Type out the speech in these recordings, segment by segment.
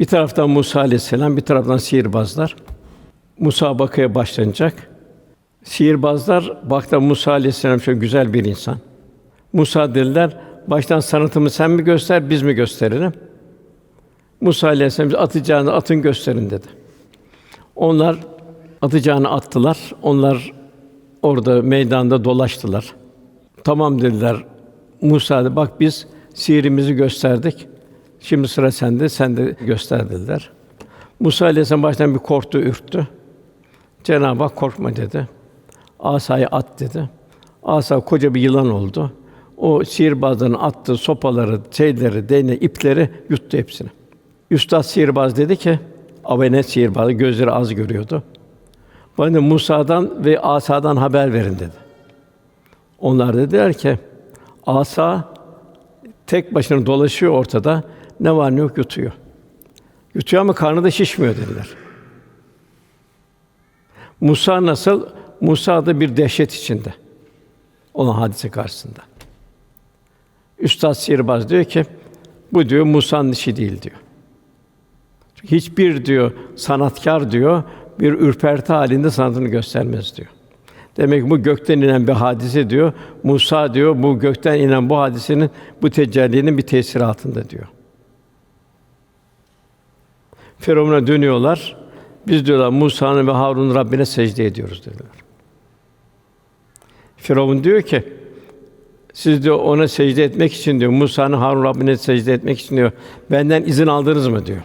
Bir taraftan Musa aleyhisselam, bir taraftan sihirbazlar. Musabakaya başlanacak. Sihirbazlar baktı Musa aleyhisselam şöyle güzel bir insan. Musa dediler, baştan sanatımı sen mi göster, biz mi gösterelim? Musa aleyhisselam atacağını atın gösterin dedi. Onlar atacağını attılar. Onlar orada meydanda dolaştılar. Tamam dediler. Musa dedi, bak biz sihirimizi gösterdik. Şimdi sıra sende, sen de göster dediler. Musa aleyhisselam baştan bir korktu, ürktü. Cenab-ı Hak korkma dedi. Asayı at dedi. Asa koca bir yılan oldu. O sihirbazların attığı sopaları, şeyleri, değne, ipleri yuttu hepsini. Üstad sihirbaz dedi ki, Avenet sihirbazı gözleri az görüyordu. Bana Musa'dan ve Asa'dan haber verin dedi. Onlar dediler ki, Asa tek başına dolaşıyor ortada. Ne var ne yok yutuyor. Yutuyor ama karnı da şişmiyor dediler. Musa nasıl? Musa da bir dehşet içinde. Olan hadise karşısında. Üstad sihirbaz diyor ki, bu diyor Musa'nın işi değil diyor. Çünkü hiçbir diyor sanatkar diyor bir ürperti halinde sanatını göstermez diyor. Demek ki bu gökten inen bir hadise diyor. Musa diyor bu gökten inen bu hadisenin bu tecellinin bir tesiri altında diyor. Firavun'a dönüyorlar. Biz diyorlar Musa'nın ve Harun'un Rabbine secde ediyoruz dediler. Firavun diyor ki siz diyor ona secde etmek için diyor Musa'nın Harun Rabbine secde etmek için diyor benden izin aldınız mı diyor.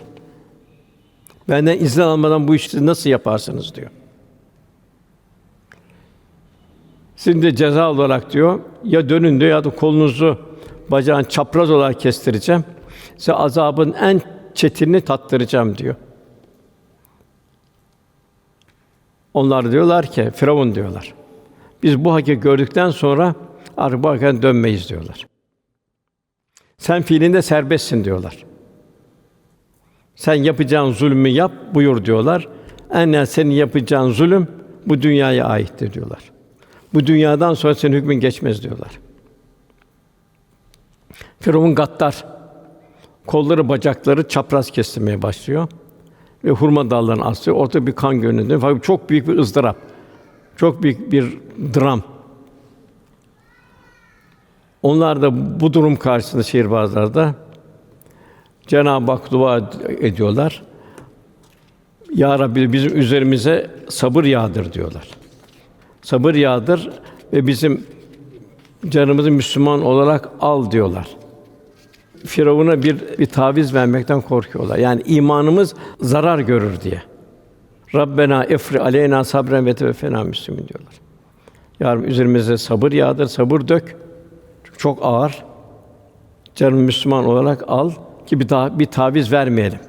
Benden izin almadan bu işi nasıl yaparsınız diyor. Şimdi ceza olarak diyor ya dönün diyor ya da kolunuzu bacağın çapraz olarak kestireceğim. Size azabın en çetinini tattıracağım diyor. Onlar diyorlar ki Firavun diyorlar. Biz bu hakikati gördükten sonra artık bu hakikaten dönmeyiz diyorlar. Sen fiilinde serbestsin diyorlar. Sen yapacağın zulmü yap buyur diyorlar. En senin yapacağın zulüm bu dünyaya aittir diyorlar. Bu dünyadan sonra senin hükmün geçmez diyorlar. Firavun gaddar. Kolları, bacakları çapraz kestirmeye başlıyor ve hurma dallarını asıyor. Ortada bir kan görünüyor. Fakat çok büyük bir ızdırap. Çok büyük bir dram. Onlar da bu durum karşısında şiirbazlar da Cenab-ı Hak dua ediyorlar. Ya Rabbi bizim üzerimize sabır yağdır diyorlar. Sabır yağdır ve bizim canımızı Müslüman olarak al diyorlar. Firavun'a bir, bir taviz vermekten korkuyorlar. Yani imanımız zarar görür diye. Rabbena efri aleyna sabren ve teveffena müslümin diyorlar. Ya Rabbi üzerimize sabır yağdır, sabır dök. Çok ağır. Canım Müslüman olarak al ki bir daha bir taviz vermeyelim.